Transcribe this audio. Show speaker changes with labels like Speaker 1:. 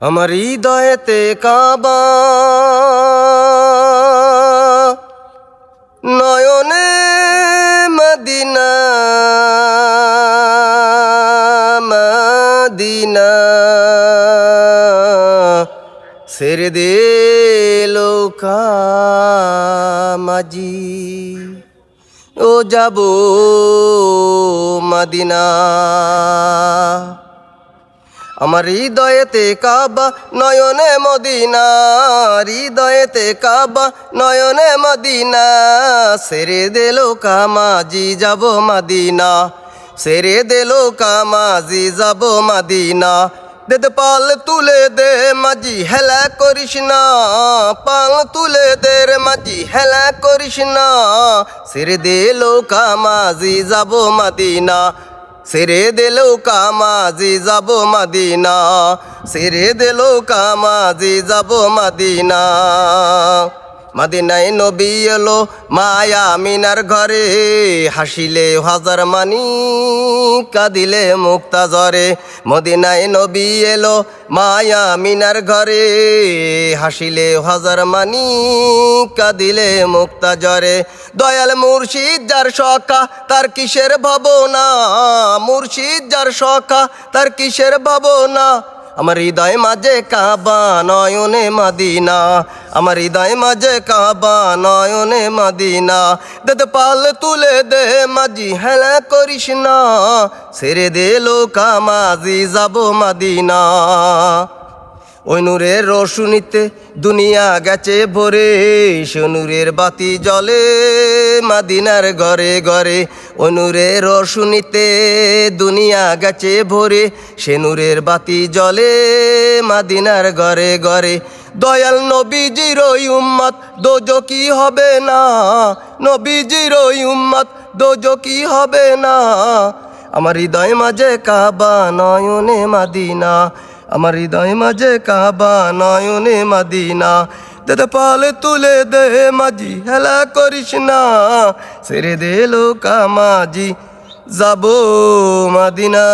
Speaker 1: আমার হৃদয়েতে কাবা। নয়নে Medina Medina. সের দে মাজি ও যাব মদিনা। আমার হৃদয়েতে কাবা, নয়নে মদিনা। হৃদয়েতে কাবা, নয়নে মদিনা। সেরে দিল কামাজি যাব মদিনা। সেরে দিল কামাজি যাব মদিনা। দেদ পাল তুলে দে মাঝি হেলা করিস না। পাল তুলে দে রে মাঝি হেলা করিস না। সেরে দিল কামাজি যাব মদিনা। সেরে দিলো কামাজি যাব মাদিনা সেরে দিল কামাজি যাব মাদিনা। মাদিনায় নবী এলো মায়া মিনার ঘরে, হাসিলে হাজার মানি। কাঁদিলে মুক্তা জরে মদিনায় নবী এলো মায়া মিনার ঘরে। হাসিলে হাজার মানি কাঁদিলে মুক্তা জরে দয়াল মুর্শিদ যার সখা, তার কিসের ভাবনা? মুর্শিদ যার সখা, তার কিসের ভাবনা? আমার হৃদয় মাঝে কাবা, নয়নে মাদিনা। আমার হৃদয় মাঝে কাবা, নয়নে মাদিনা। দে পাল তুলে দে মাঝি, হেলা করিস না। সেরে দে লোকা মাঝি যাব মাদিনা। ওই নূরের রোশনিতে দুনিয়া গেছে ভরে, সে নূরের বাতি জলে মাদিনার ঘরে ঘরে। ওই নূরের রোশনিতে দুনিয়া গেছে ভরে, সে নূরের বাতি জলে মাদিনার ঘরে ঘরে। দয়াল নবীজির ওই উম্মত, দোজো কি হবে না? নবীজির ওই উম্মত, দোজো কি হবে না? আমার হৃদয় মাঝে কাবা নয়নে মাদিনা আমার হৃদয় মাঝে কাবা, নয়নে মাদিনা। দাদা পালে তুলে দে মাঝি, হেলা করিস না। সেরে দে লোকা মাঝি, যাব মাদিনা।